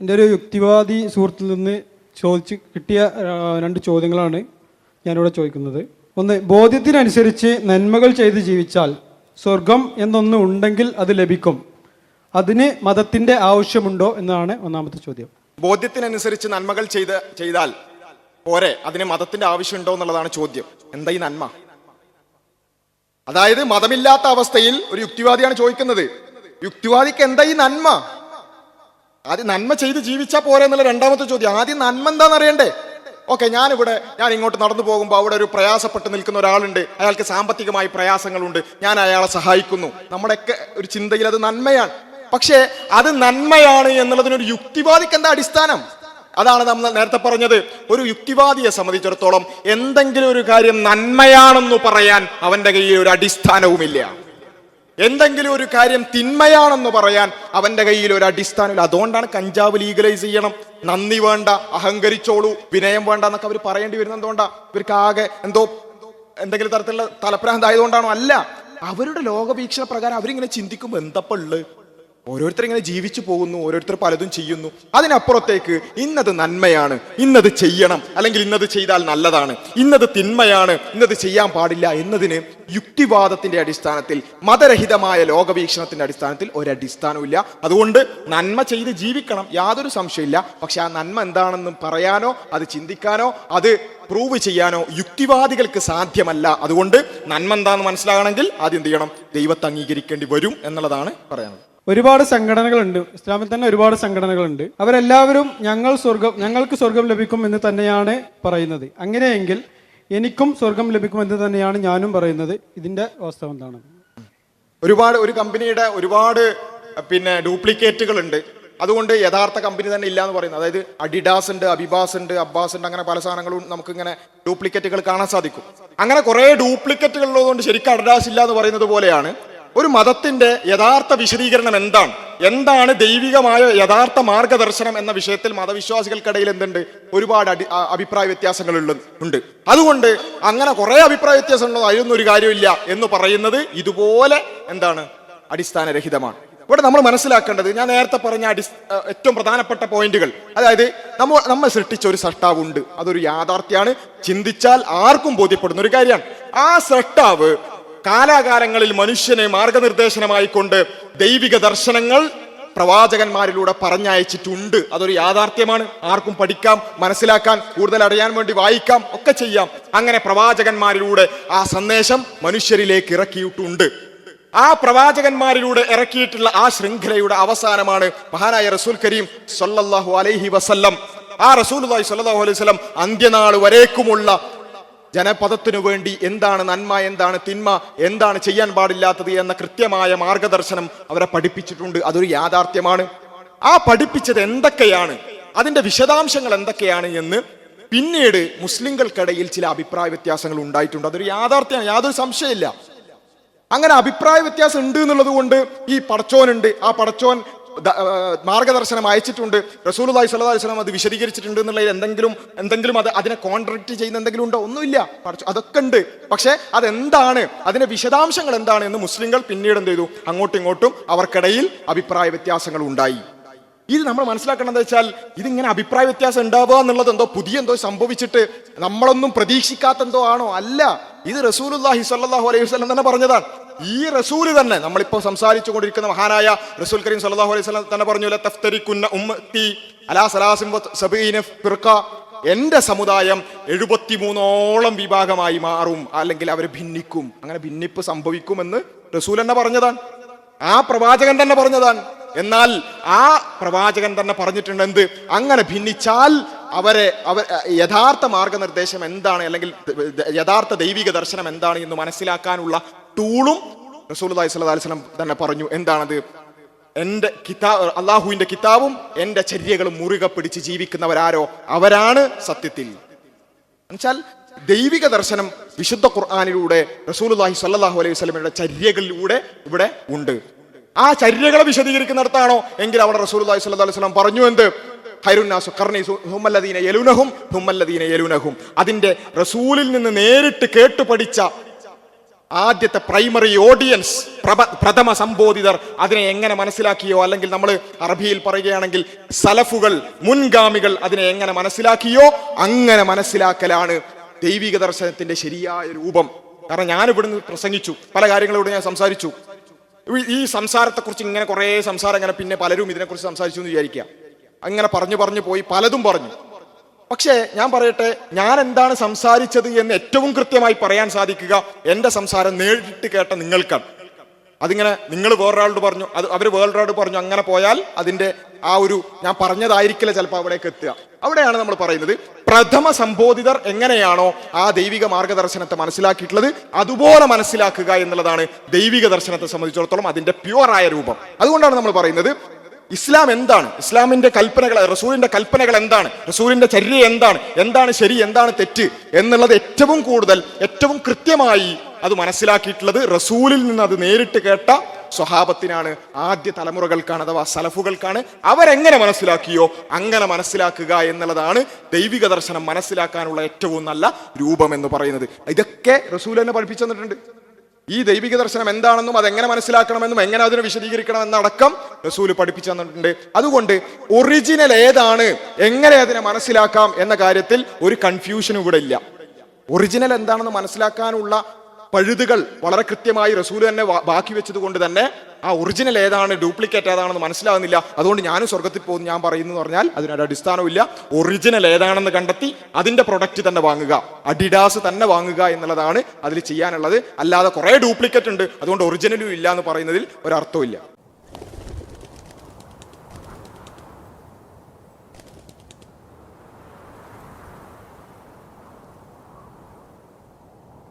എന്റെ ഒരു യുക്തിവാദി സുഹൃത്തിൽ നിന്ന് ചോദിച്ച് കിട്ടിയ രണ്ട് ചോദ്യങ്ങളാണ് ഞാനിവിടെ ചോദിക്കുന്നത്. ഒന്ന് ബോധ്യത്തിനനുസരിച്ച് നന്മകൾ ചെയ്ത് ജീവിച്ചാൽ സ്വർഗം എന്നൊന്ന് ഉണ്ടെങ്കിൽ അത് ലഭിക്കും. അതിന് മതത്തിന്റെ ആവശ്യമുണ്ടോ എന്നാണ് ഒന്നാമത്തെ ചോദ്യം. ബോധ്യത്തിനനുസരിച്ച് നന്മകൾ ചെയ്ത് ചെയ്താൽ പോരെ അതിന് മതത്തിന്റെ ആവശ്യമുണ്ടോ എന്നുള്ളതാണ് ചോദ്യം. എന്താ ഈ നന്മ? അതായത് മതമില്ലാത്ത അവസ്ഥയിൽ ഒരു യുക്തിവാദിയാണ് ചോദിക്കുന്നത്. യുക്തിവാദിക്ക് എന്താ ഈ നന്മ? ആദ്യം നന്മ ചെയ്ത് ജീവിച്ചാൽ പോരെ എന്നുള്ള രണ്ടാമത്തെ ചോദ്യം. ആദ്യം നന്മ എന്താണെന്ന് അറിയണ്ടേ? ഓക്കെ ഞാനിവിടെ ഞാൻ ഇങ്ങോട്ട് നടന്നു പോകുമ്പോൾ അവിടെ ഒരു പ്രയാസപ്പെട്ട് നിൽക്കുന്ന ഒരാളുണ്ട്. അയാൾക്ക് സാമ്പത്തികമായി പ്രയാസങ്ങളുണ്ട്. ഞാൻ അയാളെ സഹായിക്കുന്നു. നമ്മുടെയൊക്കെ ഒരു ചിന്തയിൽ അത് നന്മയാണ്. പക്ഷേ അത് നന്മയാണ് എന്നുള്ളതിനൊരു യുക്തിവാദിക്ക് എന്താ അടിസ്ഥാനം? അതാണ് നമ്മൾ നേരത്തെ പറഞ്ഞത്. ഒരു യുക്തിവാദിയെ സംബന്ധിച്ചിടത്തോളം എന്തെങ്കിലും ഒരു കാര്യം നന്മയാണെന്ന് പറയാൻ അവന്റെ കയ്യിൽ ഒരു അടിസ്ഥാനവുമില്ല. എന്തെങ്കിലും ഒരു കാര്യം തിന്മയാണെന്ന് പറയാൻ അവന്റെ കയ്യിൽ ഒരു അടിസ്ഥാനമില്ല. അതുകൊണ്ടാണ് കഞ്ചാവ് ലീഗലൈസ് ചെയ്യണം. നന്ദി വേണ്ട അഹങ്കരിച്ചോളൂ വിനയം വേണ്ട എന്നൊക്കെ അവർ പറയേണ്ടി വരുന്നത് എന്തുകൊണ്ടാ? ഇവർക്ക് ആകെ എന്തോ എന്തെങ്കിലും തരത്തിലുള്ള തലപ്രാന്തായതുകൊണ്ടാണോ? അല്ല. അവരുടെ ലോകവീക്ഷണ പ്രകാരം അവരിങ്ങനെ ചിന്തിക്കുമ്പോൾ എന്തപ്പുള്ളു ഓരോരുത്തർ ഇങ്ങനെ ജീവിച്ചു പോകുന്നു ഓരോരുത്തർ പലതും ചെയ്യുന്നു. അതിനപ്പുറത്തേക്ക് ഇന്നത് നന്മയാണ് ഇന്നത് ചെയ്യണം അല്ലെങ്കിൽ ഇന്നത് ചെയ്താൽ നല്ലതാണ് ഇന്നത് തിന്മയാണ് ഇന്നത് ചെയ്യാൻ പാടില്ല എന്നതിന് യുക്തിവാദത്തിന്റെ അടിസ്ഥാനത്തിൽ മതരഹിതമായ ലോകവീക്ഷണത്തിന്റെ അടിസ്ഥാനത്തിൽ ഒരടിസ്ഥാനവും അതുകൊണ്ട് നന്മ ചെയ്ത് ജീവിക്കണം യാതൊരു സംശയമില്ല പക്ഷെ ആ നന്മ എന്താണെന്ന് പറയാനോ അത് ചിന്തിക്കാനോ അത് പ്രൂവ് ചെയ്യാനോ യുക്തിവാദികൾക്ക് സാധ്യമല്ല. അതുകൊണ്ട് നന്മ എന്താണെന്ന് മനസ്സിലാകണമെങ്കിൽ ആദ്യം എന്ത് ചെയ്യണം? ദൈവത്തെ അംഗീകരിക്കേണ്ടി വരും എന്നുള്ളതാണ് പറയാനുള്ളത് ഒരുപാട് സംഘടനകളുണ്ട്. ഇസ്ലാമിൽ തന്നെ ഒരുപാട് സംഘടനകളുണ്ട്. അവരെല്ലാവരും ഞങ്ങൾ സ്വർഗം ഞങ്ങൾക്ക് സ്വർഗം ലഭിക്കും എന്ന് തന്നെയാണ് പറയുന്നത്. അങ്ങനെയെങ്കിൽ എനിക്കും സ്വർഗം ലഭിക്കും എന്ന് തന്നെയാണ് ഞാനും പറയുന്നത്. ഇതിന്റെ വാസ്തവം എന്താണ്? ഒരുപാട് ഒരു കമ്പനിയുടെ ഒരുപാട് പിന്നെ ഡ്യൂപ്ലിക്കേറ്റുകൾ ഉണ്ട് അതുകൊണ്ട് യഥാർത്ഥ കമ്പനി തന്നെ ഇല്ല എന്ന് പറയുന്നത്. അതായത് അഡിഡാസ് ഉണ്ട് അബിബാസ് ഉണ്ട് അബ്ബാസ് ഉണ്ട് അങ്ങനെ പല സാധനങ്ങളും നമുക്ക് ഇങ്ങനെ ഡ്യൂപ്ലിക്കേറ്റുകൾ കാണാൻ സാധിക്കും. അങ്ങനെ കുറെ ഡ്യൂപ്ലിക്കേറ്റുകൾ ഉള്ളതുകൊണ്ട് ശരിക്കും അഡിഡാസ് ഇല്ല എന്ന് പറയുന്നത് പോലെയാണ്. ഒരു മതത്തിന്റെ യഥാർത്ഥ വിശദീകരണം എന്താണ്? എന്താണ് ദൈവികമായ യഥാർത്ഥ മാർഗദർശനം എന്ന വിഷയത്തിൽ മതവിശ്വാസികൾക്കിടയിൽ എന്തുണ്ട്? ഒരുപാട് അടി അഭിപ്രായ വ്യത്യാസങ്ങൾ ഉണ്ട്. അതുകൊണ്ട് അങ്ങനെ കുറേ അഭിപ്രായ വ്യത്യാസമുള്ളത് അതിലൊന്നും ഒരു കാര്യമില്ല എന്ന് പറയുന്നത് ഇതുപോലെ എന്താണ്? അടിസ്ഥാനരഹിതമാണ്. ഇവിടെ നമ്മൾ മനസ്സിലാക്കേണ്ടത് ഞാൻ നേരത്തെ പറഞ്ഞ അടി ഏറ്റവും പ്രധാനപ്പെട്ട പോയിന്റുകൾ. അതായത് നമ്മൾ നമ്മൾ സൃഷ്ടിച്ച ഒരു സൃഷ്ടാവുണ്ട് അതൊരു യാഥാർത്ഥ്യമാണ്. ചിന്തിച്ചാൽ ആർക്കും ബോധ്യപ്പെടുന്ന ഒരു കാര്യമാണ്. ആ സൃഷ്ടാവ് കാലാകാലങ്ങളിൽ മനുഷ്യനെ മാർഗനിർദ്ദേശനമായി കൊണ്ട് ദൈവിക ദർശനങ്ങൾ പ്രവാചകന്മാരിലൂടെ പറഞ്ഞയച്ചിട്ടുണ്ട്. അതൊരു യാഥാർത്ഥ്യമാണ്. ആർക്കും പഠിക്കാം മനസ്സിലാക്കാൻ കൂടുതൽ അറിയാൻ വേണ്ടി വായിക്കാം ഒക്കെ ചെയ്യാം. അങ്ങനെ പ്രവാചകന്മാരിലൂടെ ആ സന്ദേശം മനുഷ്യരിലേക്ക് ഇറക്കിയിട്ടുണ്ട്. ആ പ്രവാചകന്മാരിലൂടെ ഇറക്കിയിട്ടുള്ള ആ ശൃംഖലയുടെ അവസാനമാണ് മഹാനായ റസൂൽ കരീം സൊല്ലാഹു അലൈഹി വസല്ലം. ആ റസൂൽ സല്ലാഹു അലൈഹി വസല്ലം അന്ത്യനാൾ വരേക്കുമുള്ള ജനപദത്തിനു വേണ്ടി എന്താണ് നന്മ എന്താണ് തിന്മ എന്താണ് ചെയ്യാൻ പാടില്ലാത്തത് എന്ന കൃത്യമായ മാർഗദർശനം അവരെ പഠിപ്പിച്ചിട്ടുണ്ട്. അതൊരു യാഥാർത്ഥ്യമാണ്. ആ പഠിപ്പിച്ചത് എന്തൊക്കെയാണ്? അതിന്റെ വിശദാംശങ്ങൾ എന്തൊക്കെയാണ് എന്ന് പിന്നീട് മുസ്ലിങ്ങൾക്കിടയിൽ ചില അഭിപ്രായ വ്യത്യാസങ്ങൾ ഉണ്ടായിട്ടുണ്ട്. അതൊരു യാഥാർത്ഥ്യമാണ്. യാതൊരു സംശയമില്ല അങ്ങനെ അഭിപ്രായ വ്യത്യാസം ഉണ്ട് എന്നുള്ളത് കൊണ്ട് ഈ പടച്ചോനുണ്ട്. ആ പടച്ചോൻ മാർഗദർശനം അയച്ചിട്ടുണ്ട്. സ്വല്ലല്ലാഹി അലൈഹി വസല്ലം അത് വിശദീകരിച്ചിട്ടുണ്ട് എന്നുള്ളതിൽ എന്തെങ്കിലും എന്തെങ്കിലും അത് അതിനെ കോൺട്രാക്ട് ചെയ്യുന്ന എന്തെങ്കിലും ഉണ്ടോ? ഒന്നുമില്ല. അതൊക്കെ ഉണ്ട്. പക്ഷേ അതെന്താണ്? അതിന്റെ വിശദാംശങ്ങൾ എന്താണ് എന്ന് മുസ്ലിങ്ങൾ പിന്നീട് എന്ത് ചെയ്തു? അങ്ങോട്ടും ഇങ്ങോട്ടും അവർക്കിടയിൽ അഭിപ്രായ വ്യത്യാസങ്ങൾ ഉണ്ടായി. ഇത് നമ്മൾ മനസ്സിലാക്കണം എന്താ വെച്ചാൽ ഇതിങ്ങനെ അഭിപ്രായ വ്യത്യാസം ഉണ്ടാവുക എന്നുള്ളത് എന്തോ പുതിയ എന്തോ സംഭവിച്ചിട്ട് നമ്മളൊന്നും പ്രതീക്ഷിക്കാത്ത എന്തോ ആണോ? അല്ല. ഇത് റസൂലുല്ലാഹി സ്വല്ലല്ലാഹു അലൈഹി വസല്ലം തന്നെ പറഞ്ഞതാണ്. ഈ റസൂൽ തന്നെ നമ്മളിപ്പോൾ സംസാരിച്ചു കൊണ്ടിരിക്കുന്ന മഹാനായ റസൂൽ കരീം സല്ലാഹു അലൈഹി സ്വലം തന്നെ പറഞ്ഞു "ല തഫ്തരിക്കുന്ന ഉമ്മത്തി അലാ സലാസിൻ സബീന എന്റെ സമുദായം എഴുപത്തിമൂന്നോളം വിഭാഗമായി മാറും അല്ലെങ്കിൽ അവർ ഭിന്നിക്കും. അങ്ങനെ ഭിന്നിപ്പ് സംഭവിക്കുമെന്ന് റസൂൽ തന്നെ പറഞ്ഞതാണ്. ആ പ്രവാചകൻ തന്നെ പറഞ്ഞതാണ്. എന്നാൽ ആ പ്രവാചകൻ തന്നെ പറഞ്ഞിട്ടുണ്ട് എന്ത്? അങ്ങനെ ഭിന്നിച്ചാൽ അവരെ അവർ യഥാർത്ഥ മാർഗനിർദ്ദേശം എന്താണ്? അല്ലെങ്കിൽ യഥാർത്ഥ ദൈവിക ദർശനം എന്താണ് എന്ന് മനസ്സിലാക്കാനുള്ള ടൂളും റസൂൽ അലൈഹി സ്വലം തന്നെ പറഞ്ഞു. എന്താണത്? എന്റെ കിതാബ് അള്ളാഹുവിന്റെ കിതാബും എന്റെ ചര്യകളും മുറുകെ പിടിച്ച് ജീവിക്കുന്നവരാരോ അവരാണ് സത്യത്തിൽ. എന്നുവെച്ചാൽ ദൈവിക ദർശനം വിശുദ്ധ ഖുർആാനിലൂടെ റസൂലുള്ളാഹി സല്ലാഹു അലൈഹി വസ്ലമയുടെ ചര്യകളിലൂടെ ഇവിടെ ഉണ്ട്. ആ ശരീരങ്ങളെ വിശദീകരിക്കുന്നിടത്താണോ? എങ്കിൽ അവിടെ റസൂലുള്ളാഹി സ്വല്ലല്ലാഹു അലൈഹി വസല്ലം പറഞ്ഞു എന്ത്? ഖൈറുന്നാസു ഖർനി ഹുമല്ലദീന യലുനഹും ഹുമല്ലദീന യലുനഹും. അതിന്റെ റസൂലിൽ നിന്ന് നേരിട്ട് കേട്ടു പഠിച്ച ആദ്യത്തെ പ്രൈമറി ഓഡിയൻസ് പ്രഥമ സംബോധിതർ അതിനെ എങ്ങനെ മനസ്സിലാക്കിയോ? അല്ലെങ്കിൽ നമ്മൾ അറബിയിൽ പറയുകയാണെങ്കിൽ സലഫുകൾ മുൻഗാമികൾ അതിനെ എങ്ങനെ മനസ്സിലാക്കിയോ? അങ്ങനെ മനസ്സിലാക്കലാണ് ദൈവിക ദർശനത്തിന്റെ ശരിയായ രൂപം. കാരണം ഞാൻ ഇവിടുന്ന് പ്രസംഗിച്ചു പല കാര്യങ്ങളോട് ഞാൻ സംസാരിച്ചു. ഈ- സംസാരത്തെക്കുറിച്ച് ഇങ്ങനെ കുറേ സംസാരം ഇങ്ങനെ പിന്നെ പലരും ഇതിനെക്കുറിച്ച് സംസാരിച്ചു എന്ന് വിചാരിക്കുക. അങ്ങനെ പറഞ്ഞു പറഞ്ഞു പോയി പലതും പറഞ്ഞു. പക്ഷേ ഞാൻ പറയട്ടെ ഞാൻ എന്താണ് സംസാരിച്ചത് എന്ന് ഏറ്റവും കൃത്യമായി പറയാൻ സാധിക്കുക എന്റെ സംസാരം നേരിട്ട് കേട്ട നിങ്ങൾക്കാണ്. അതിങ്ങനെ നിങ്ങൾ വേറൊരാളോട് പറഞ്ഞു അത് അവർ വേറൊരാളോട് പറഞ്ഞു അങ്ങനെ പോയാൽ അതിന്റെ ആ ഒരു ഞാൻ പറഞ്ഞതായിരിക്കില്ല ചിലപ്പോൾ അവിടേക്ക് എത്തുക. അവിടെയാണ് നമ്മൾ പറയുന്നത് പ്രഥമ സംബോധിതർ എങ്ങനെയാണോ ആ ദൈവിക മാർഗദർശനത്തെ മനസ്സിലാക്കിയിട്ടുള്ളത് അതുപോലെ മനസ്സിലാക്കുക എന്നുള്ളതാണ് ദൈവിക ദർശനത്തെ സംബന്ധിച്ചിടത്തോളം അതിന്റെ പ്യുവറായ രൂപം. അതുകൊണ്ടാണ് നമ്മൾ പറയുന്നത് ഇസ്ലാം എന്താണ്? ഇസ്ലാമിന്റെ കൽപ്പനകൾ റസൂലിന്റെ കൽപ്പനകൾ എന്താണ്? റസൂലിന്റെ ചര്യ എന്താണ്? എന്താണ് ശരി എന്താണ് തെറ്റ് എന്നുള്ളത് ഏറ്റവും കൂടുതൽ ഏറ്റവും കൃത്യമായി അത് മനസ്സിലാക്കിയിട്ടുള്ളത് റസൂലിൽ നിന്ന് അത് നേരിട്ട് കേട്ട സ്വഹാബത്തിനാണ് ആദ്യ തലമുറകൾക്കാണ് അഥവാ സലഫുകൾക്കാണ്. അവരെങ്ങനെ മനസ്സിലാക്കിയോ അങ്ങനെ മനസ്സിലാക്കുക എന്നുള്ളതാണ് ദൈവിക ദർശനം മനസ്സിലാക്കാനുള്ള ഏറ്റവും നല്ല രൂപം എന്ന് പറയുന്നത്. ഇതൊക്കെ റസൂൽ തന്നെ പഠിപ്പിച്ചു തന്നിട്ടുണ്ട്. ഈ ദൈവിക ദർശനം എന്താണെന്നും അതെങ്ങനെ മനസ്സിലാക്കണമെന്നും എങ്ങനെ അതിനെ വിശദീകരിക്കണം എന്നടക്കം റസൂൽ പഠിപ്പിച്ചു തന്നിട്ടുണ്ട്. അതുകൊണ്ട് ഒറിജിനൽ ഏതാണ് എങ്ങനെ അതിനെ മനസ്സിലാക്കാം എന്ന കാര്യത്തിൽ ഒരു കൺഫ്യൂഷനും ഇവിടെ ഇല്ല. ഒറിജിനൽ എന്താണെന്ന് മനസ്സിലാക്കാനുള്ള പഴുതുകൾ വളരെ കൃത്യമായി റസൂൽ തന്നെ ബാക്കി വെച്ചത് കൊണ്ട് തന്നെ ആ ഒറിജിനൽ ഏതാണ് ഡ്യൂപ്ലിക്കേറ്റ് ഏതാണെന്ന് മനസ്സിലാകുന്നില്ല അതുകൊണ്ട് ഞാനും സ്വർഗത്തിൽ പോകുന്നു ഞാൻ പറയുന്നു എന്ന് പറഞ്ഞാൽ അതിനൊരു അടിസ്ഥാനമില്ല ഒറിജിനൽ ഏതാണെന്ന് കണ്ടെത്തി അതിന്റെ പ്രൊഡക്റ്റ് തന്നെ വാങ്ങുക. അഡിഡാസ് തന്നെ വാങ്ങുക എന്നുള്ളതാണ് അതിൽ ചെയ്യാനുള്ളത്. അല്ലാതെ കുറേ ഡ്യൂപ്ലിക്കേറ്റ് ഉണ്ട്. അതുകൊണ്ട് ഒറിജിനലും ഇല്ല എന്ന് പറയുന്നതിൽ ഒരർത്ഥമില്ല